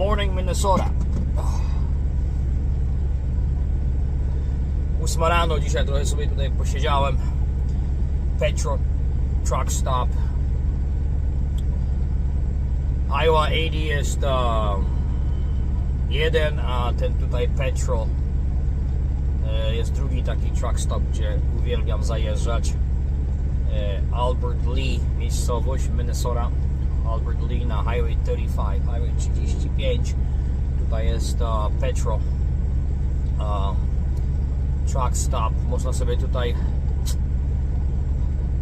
morning, Minnesota. Ósma rano, dzisiaj trochę sobie tutaj posiedziałem. Petro Truck Stop. Iowa 80 jest um, jeden, a ten tutaj Petro e, jest drugi taki truck stop, gdzie uwielbiam zajeżdżać. E, Albert Lee, miejscowość Minnesota. Albert Lee na Highway 35, Highway 35. Tutaj jest uh, Petro um, Truck Stop. Można sobie tutaj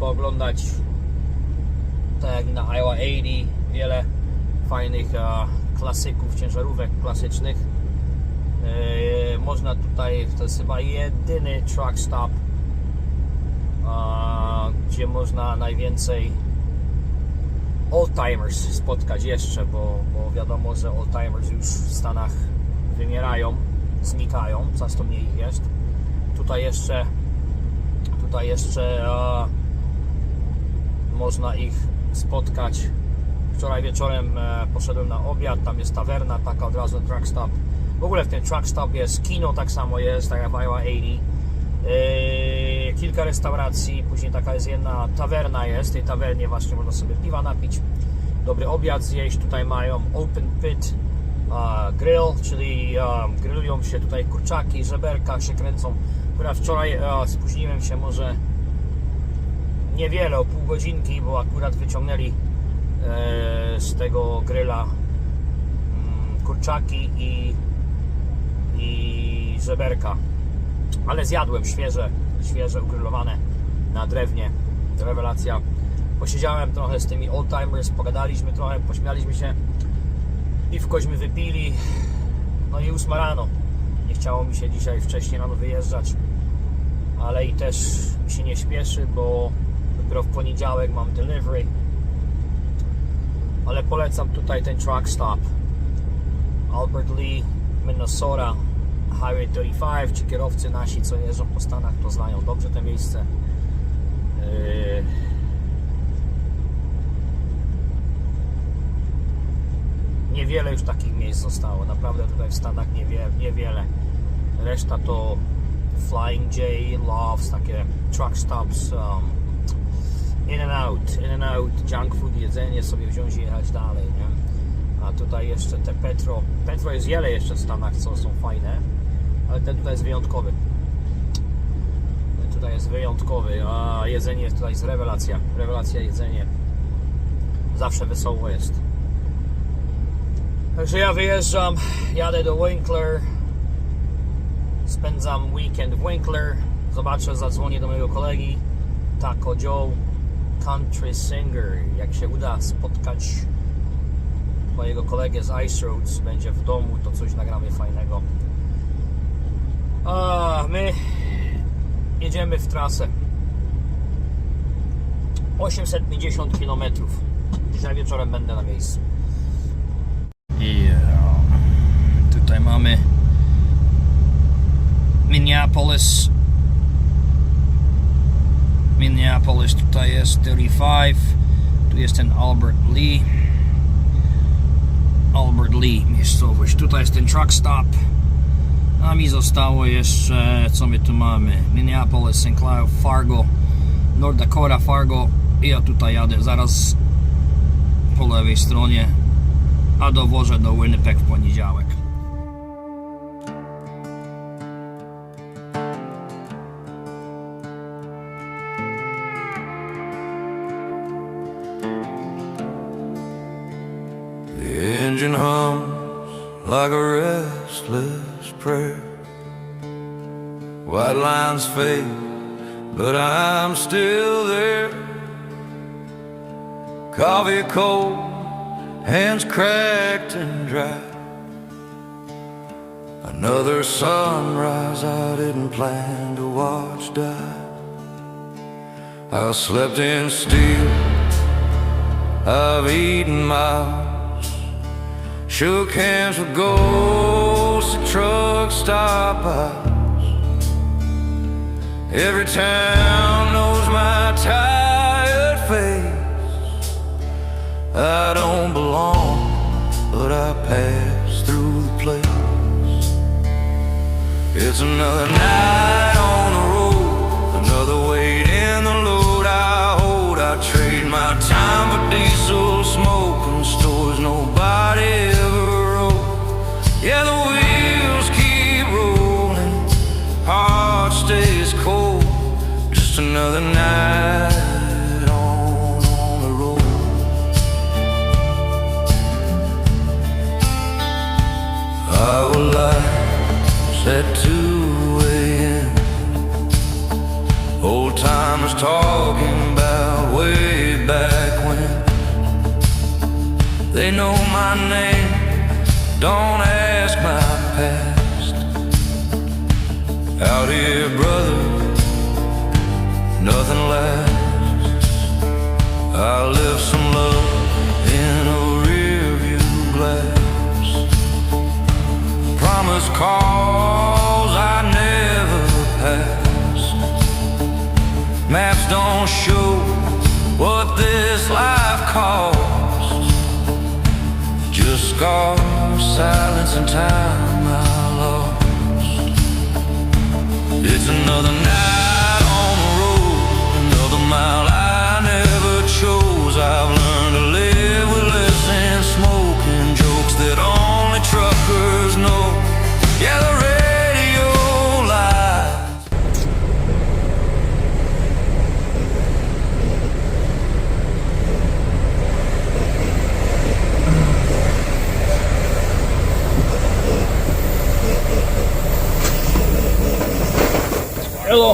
pooglądać tak jak na Iowa 80 wiele fajnych uh, klasyków, ciężarówek klasycznych. E, można tutaj, to jest chyba jedyny truck stop, a, gdzie można najwięcej oldtimers spotkać jeszcze, bo, bo wiadomo, że oldtimers już w Stanach wymierają, znikają, coraz to mniej ich jest. Tutaj jeszcze tutaj jeszcze można ich spotkać. Wczoraj wieczorem e, poszedłem na obiad, tam jest tawerna, taka od razu truck stop. W ogóle w tym truck stop jest kino, tak samo jest, tak jak w Iowa 80. Yy, kilka restauracji, później taka jest jedna tawerna jest, w tej tawernie właśnie można sobie piwa napić, dobry obiad zjeść, tutaj mają open pit grill, czyli grillują się tutaj kurczaki, żeberka się kręcą, która wczoraj spóźniłem się może niewiele, o pół godzinki, bo akurat wyciągnęli e, z tego gryla mm, kurczaki i, i żeberka ale zjadłem świeże, świeże ugrillowane na drewnie. Rewelacja. Posiedziałem trochę z tymi oldtimers, pogadaliśmy trochę, pośmialiśmy się. Piwkośmy wypili. No i ósma rano. Nie chciało mi się dzisiaj wcześniej rano wyjeżdżać. Ale i też mi się nie śpieszy, bo dopiero w poniedziałek mam delivery. Ale polecam tutaj ten truck stop. Albert Lee, Minnesota. Highway 35, ci kierowcy nasi, co jeżdżą po Stanach, to znają dobrze te miejsce. Yy. Niewiele już takich miejsc zostało, naprawdę tutaj w Stanach niewie, niewiele. Reszta to Flying J, Lofts, takie truck stops, um, in and out, in and out, junk food, jedzenie sobie wziąć i jechać dalej, nie? A tutaj jeszcze te Petro. Petro jest wiele jeszcze w Stanach, co są fajne, ale ten tutaj jest wyjątkowy. Ten tutaj jest wyjątkowy, a jedzenie jest tutaj jest rewelacja. Rewelacja jedzenie. Zawsze wesoło jest. Także ja wyjeżdżam, jadę do Winkler. Spędzam weekend w Winkler. Zobaczę, zadzwonię do mojego kolegi Taco Joe, country singer. Jak się uda spotkać mojego kolegę z Ice Roads będzie w domu, to coś nagramy fajnego. A my jedziemy w trasę 850 km. Dzisiaj wieczorem będę na miejscu. I tutaj mamy Minneapolis. Minneapolis tutaj jest 35. Tu jest ten Albert Lee. Albert Lee miejscowość. Tutaj jest ten truck stop. A mi zostało jeszcze, co my tu mamy? Minneapolis, St. Cloud, Fargo, North Dakota, Fargo. I ja tutaj jadę zaraz po lewej stronie, a dowożę do Winnipeg w poniedziałek. Fade, but I'm still there. Coffee cold, hands cracked and dry. Another sunrise I didn't plan to watch die. I slept in steel, I've eaten miles. Shook hands with ghosts at truck stop house. Every town knows my tired face. I don't belong, but I pass through the place. It's another night They know my name, don't ask my past. Out here, brother, nothing lasts. I left some love in a rearview glass. Promise calls I never passed. Maps don't show what this life costs. Scars, silence, and time I lost. It's another night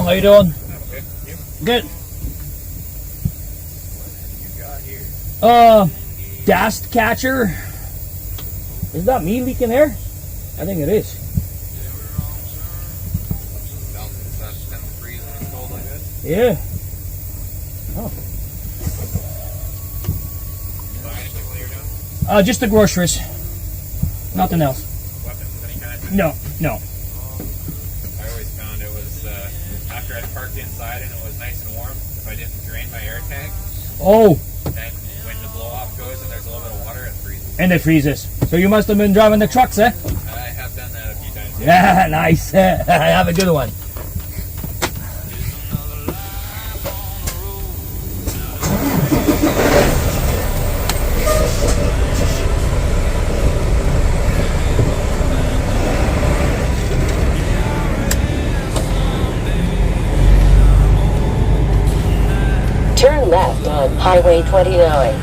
how you doing? Good. Uh, dust catcher. Is that me leaking air? I think it is. Yeah. Oh. Uh, just the groceries. Nothing else. weapons of. No, no. I always found it was uh, after I'd inside and it was nice and warm. If I didn't drain my air tank, Oh, then when the blow off goes and there's a little bit of water, it freezes. and it freezes. So you must have been driving the trucks, eh? I have done that a few times. Yeah, nice. I have a good one. Highway 29.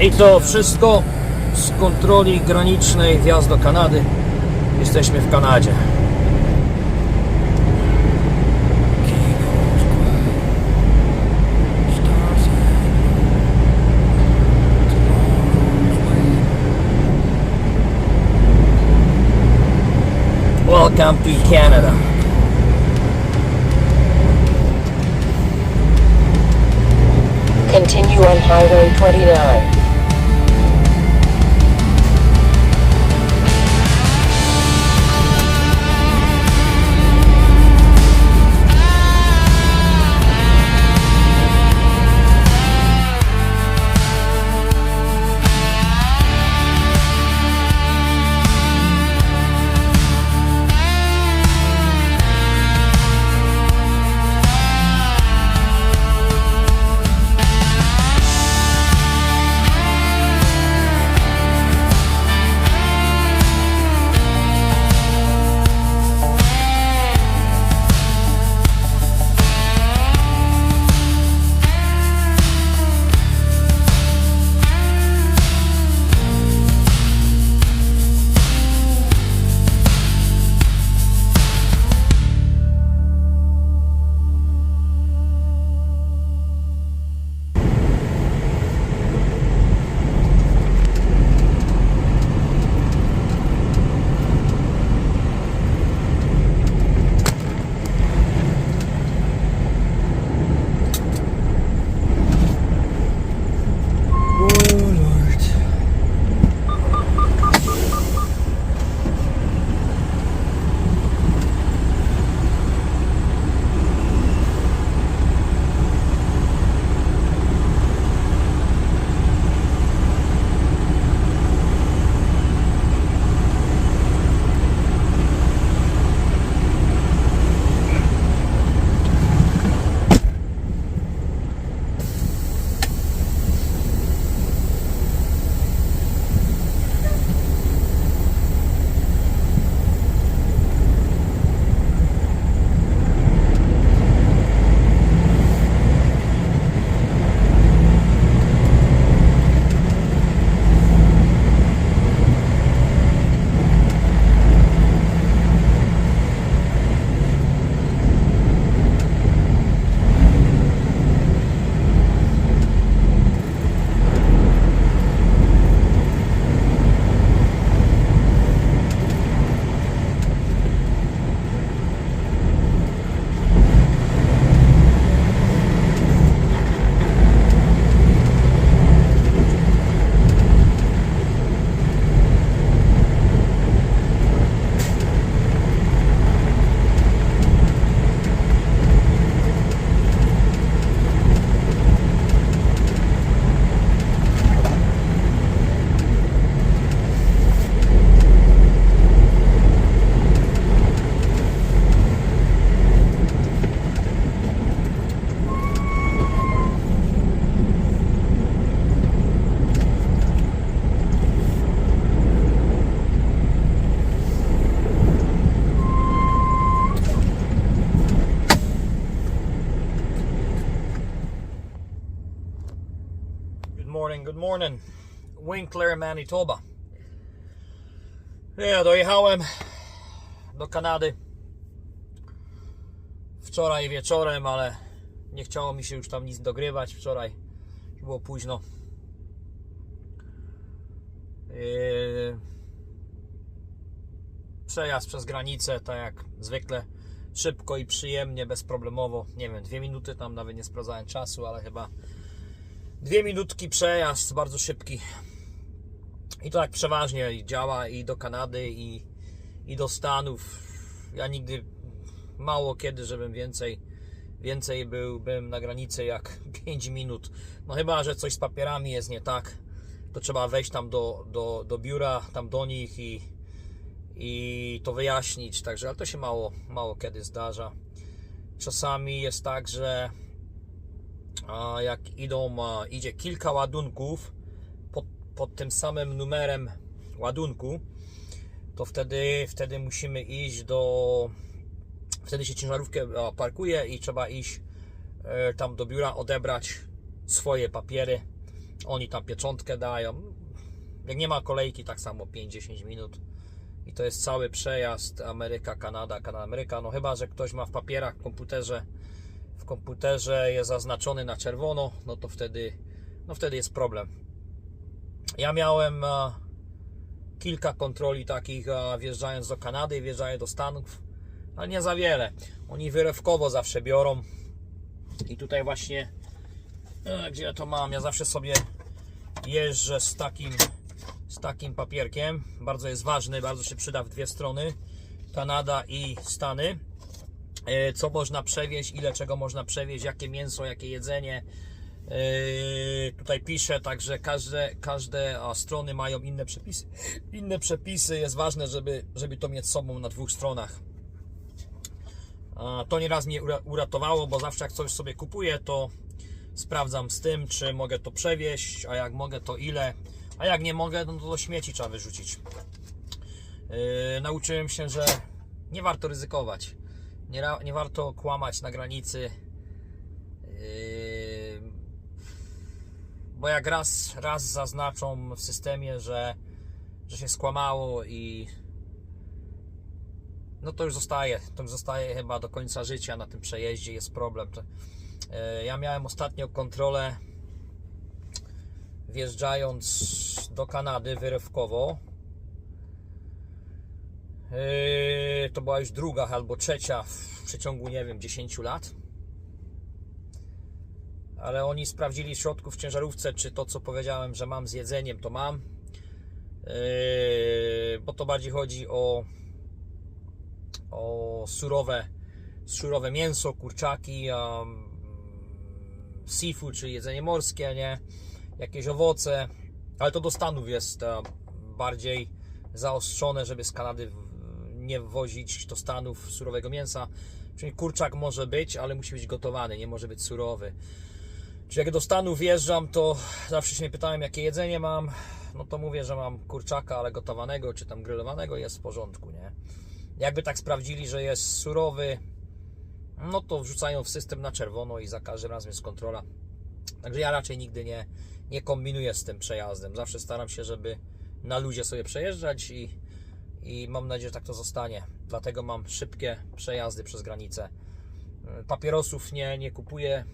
I to wszystko z kontroli granicznej wjazd do Kanady. Jesteśmy w Kanadzie. Welcome to Canada. Continue on Highway 29. morning. Winkler, Manitoba. Ja dojechałem do Kanady wczoraj wieczorem, ale nie chciało mi się już tam nic dogrywać. Wczoraj było późno. Yy, Przejazd przez granicę, tak jak zwykle, szybko i przyjemnie, bezproblemowo. Nie wiem, dwie minuty tam nawet nie sprawdzałem czasu, ale chyba dwie minutki przejazd, bardzo szybki. I to tak przeważnie działa i do Kanady, i, i do Stanów. Ja nigdy mało kiedy, żebym więcej, więcej byłbym na granicy jak 5 minut. No chyba, że coś z papierami jest nie tak, to trzeba wejść tam do, do, do biura, tam do nich i, i to wyjaśnić. Także, ale to się mało, mało kiedy zdarza. Czasami jest tak, że a jak idą, idzie kilka ładunków pod, pod tym samym numerem ładunku, to wtedy, wtedy musimy iść do. Wtedy się ciężarówkę parkuje i trzeba iść e, tam do biura, odebrać swoje papiery. Oni tam pieczątkę dają. Jak nie ma kolejki, tak samo 5-10 minut. I to jest cały przejazd Ameryka, Kanada, Kanada, Ameryka. No chyba, że ktoś ma w papierach, w komputerze, w komputerze jest zaznaczony na czerwono, no to wtedy, no wtedy jest problem. Ja miałem e, kilka kontroli takich e, wjeżdżając do Kanady wjeżdżając do Stanów, ale nie za wiele. Oni wyrywkowo zawsze biorą. I tutaj właśnie, e, gdzie ja to mam, ja zawsze sobie jeżdżę z takim, z takim papierkiem. Bardzo jest ważny, bardzo się przyda w dwie strony. Kanada i Stany. E, Co można przewieźć, ile czego można przewieźć, jakie mięso, jakie jedzenie. E, Tutaj piszę, także każde, każde strony mają inne przepisy. Inne przepisy jest ważne, żeby, żeby to mieć sobą na dwóch stronach. To nieraz mnie ura- uratowało, bo zawsze jak coś sobie kupuję, to sprawdzam z tym, czy mogę to przewieźć, a jak mogę, to ile, a jak nie mogę, no to do śmieci trzeba wyrzucić. Yy, nauczyłem się, że nie warto ryzykować. Nie, nie warto kłamać na granicy. Yy, bo jak raz, raz zaznaczą w systemie, że, że się skłamało i no to już zostaje. To już zostaje chyba do końca życia na tym przejeździe. Jest problem. E, ja miałem ostatnio kontrolę wjeżdżając do Kanady wyrywkowo. E, To była już druga albo trzecia w przeciągu, nie wiem, 10 lat. Ale oni sprawdzili w środku w ciężarówce, czy to, co powiedziałem, że mam z jedzeniem, to mam. E, Bo to bardziej chodzi o o surowe, surowe mięso, kurczaki, um, seafood, czyli jedzenie morskie, nie? Jakieś owoce, ale to do Stanów jest e, bardziej zaostrzone, żeby z Kanady nie wwozić do Stanów surowego mięsa. Czyli kurczak może być, ale musi być gotowany, nie może być surowy. Czyli jak do Stanów wjeżdżam, to zawsze się mnie pytałem, jakie jedzenie mam. No to mówię, że mam kurczaka, ale gotowanego, czy tam grillowanego, jest w porządku, nie? Jakby tak sprawdzili, że jest surowy, no to wrzucają w system na czerwono i za każdym razem jest kontrola. Także ja raczej nigdy nie, nie kombinuję z tym przejazdem. Zawsze staram się, żeby na luzie sobie przejeżdżać i, i mam nadzieję, że tak to zostanie. Dlatego mam szybkie przejazdy przez granicę. Papierosów nie, nie kupuję.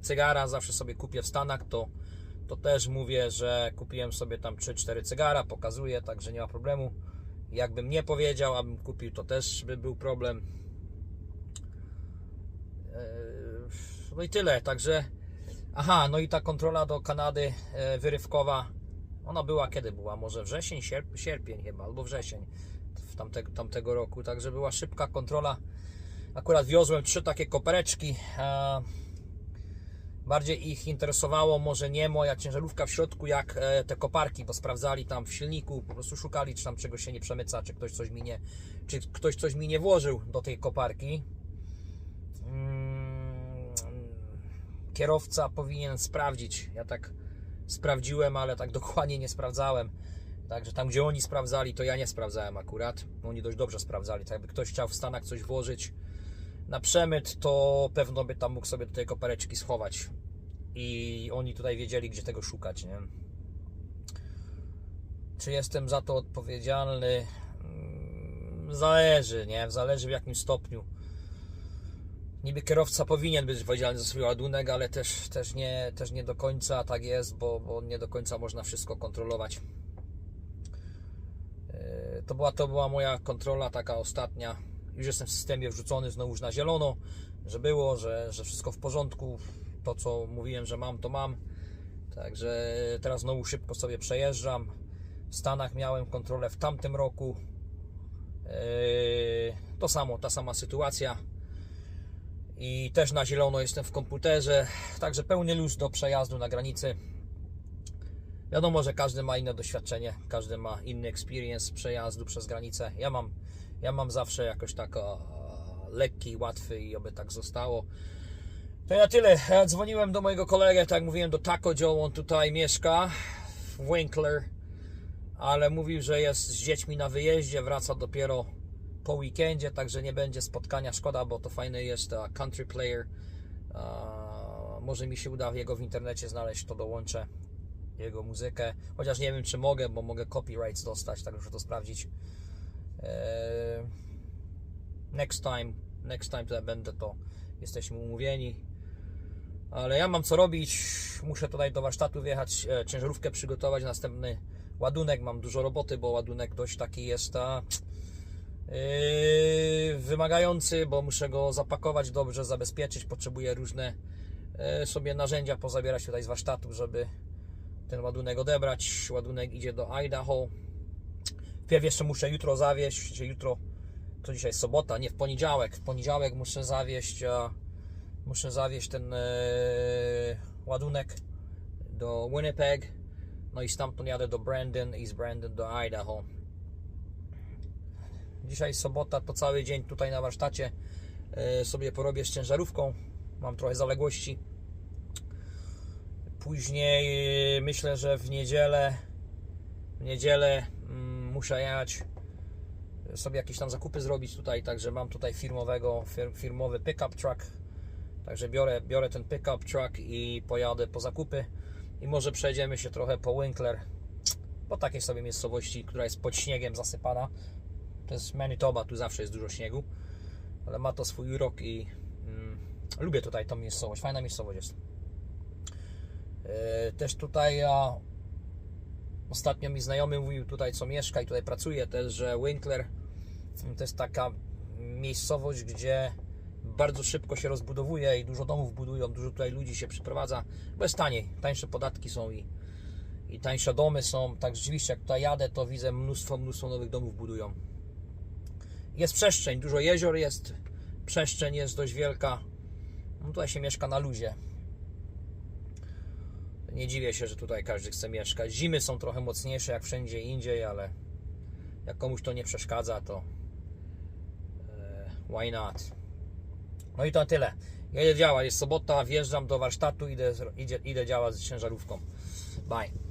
Cygara zawsze sobie kupię w Stanach, to, to też mówię, że kupiłem sobie tam 3-4 cygara, pokazuję, także nie ma problemu. Jakbym nie powiedział, abym kupił, to też by był problem. Eee, No i tyle, także. Aha, no i ta kontrola do Kanady e, wyrywkowa, ona była kiedy była? Może wrzesień, sierp, sierpień chyba, albo wrzesień w tamtego, tamtego roku, także była szybka kontrola. Akurat wiozłem trzy takie kopereczki. Bardziej ich interesowało może nie moja ciężarówka w środku, jak e, te koparki, bo sprawdzali tam w silniku, po prostu szukali, czy tam czegoś się nie przemyca, czy ktoś coś mi nie, czy ktoś coś mi nie włożył do tej koparki. Mm, Kierowca powinien sprawdzić. Ja tak sprawdziłem, ale tak dokładnie nie sprawdzałem. Także tam, gdzie oni sprawdzali, to ja nie sprawdzałem akurat. Oni dość dobrze sprawdzali. Tak jakby ktoś chciał w Stanach coś włożyć na przemyt, to pewno by tam mógł sobie do tej kopereczki schować. i oni tutaj wiedzieli, gdzie tego szukać, nie? Czy jestem za to odpowiedzialny? Mm, Zależy, nie? Zależy w jakim stopniu. Niby kierowca powinien być odpowiedzialny za swój ładunek, ale też, też, nie, też nie do końca tak jest, bo, bo nie do końca można wszystko kontrolować. Yy, To była, to była moja kontrola taka ostatnia. Już jestem w systemie wrzucony znowu na zielono, że było, że, że wszystko w porządku. To co mówiłem, że mam, to mam. Także teraz znowu szybko sobie przejeżdżam. W Stanach miałem kontrolę w tamtym roku. Yy, To samo, ta sama sytuacja. I też na zielono jestem w komputerze. Także pełny luz do przejazdu na granicy. Wiadomo, że każdy ma inne doświadczenie, każdy ma inny experience przejazdu przez granicę. Ja mam, ja mam zawsze jakoś tak o, lekki, łatwy i oby tak zostało. To na tyle. Ja dzwoniłem do mojego kolegi, tak jak mówiłem, do Taco Joe, on tutaj mieszka w Winkler, ale mówił, że jest z dziećmi na wyjeździe, wraca dopiero po weekendzie, także nie będzie spotkania. Szkoda, bo to fajny jest country player. Może mi się uda jego w internecie znaleźć, to dołączę jego muzykę. Chociaż nie wiem, czy mogę, bo mogę copyrights dostać, tak muszę to sprawdzić. Eee, Next time, next time ja będę, to jesteśmy umówieni. Ale ja mam co robić. Muszę tutaj do warsztatu wjechać, e, ciężarówkę przygotować, następny ładunek. Mam dużo roboty, bo ładunek dość taki jest a, wymagający, bo muszę go zapakować dobrze, zabezpieczyć. Potrzebuję różne e, sobie narzędzia pozabierać tutaj z warsztatu, żeby ten ładunek odebrać. Ładunek idzie do Idaho. Wpierw jeszcze muszę jutro zawieźć, jutro, to dzisiaj jest sobota, nie w poniedziałek. W poniedziałek muszę zawieźć, muszę zawieźć ten e, ładunek do Winnipeg. No i stamtąd jadę do Brandon i z Brandon do Idaho. Dzisiaj sobota, to cały dzień tutaj na warsztacie e, sobie porobię z ciężarówką. Mam trochę zaległości. Później e, myślę, że w niedzielę w niedzielę mm, muszę jechać sobie jakieś tam zakupy zrobić tutaj, także mam tutaj firmowego, fir, firmowy pickup truck. Także biorę, biorę ten pickup truck i pojadę po zakupy i może przejdziemy się trochę po Winkler, po takiej sobie miejscowości, która jest pod śniegiem zasypana. To jest Manitoba, tu zawsze jest dużo śniegu, ale ma to swój urok i mm, lubię tutaj tą miejscowość, fajna miejscowość jest. Yy, też tutaj a, Ostatnio mi znajomy mówił tutaj, co mieszka i tutaj pracuje też, że Winkler to jest taka miejscowość, gdzie bardzo szybko się rozbudowuje i dużo domów budują, dużo tutaj ludzi się przyprowadza, bo jest taniej, tańsze podatki są i, i tańsze domy są. Tak rzeczywiście, jak tutaj jadę, to widzę mnóstwo, mnóstwo nowych domów budują. Jest przestrzeń, dużo jezior jest, przestrzeń jest dość wielka. No tutaj się mieszka na luzie. Nie dziwię się, że tutaj każdy chce mieszkać. Zimy są trochę mocniejsze jak wszędzie indziej, ale jak komuś to nie przeszkadza, to e, why not? No i to tyle. Ja idę działać. Jest sobota, wjeżdżam do warsztatu, idę, idę, idę działać z ciężarówką. Bye.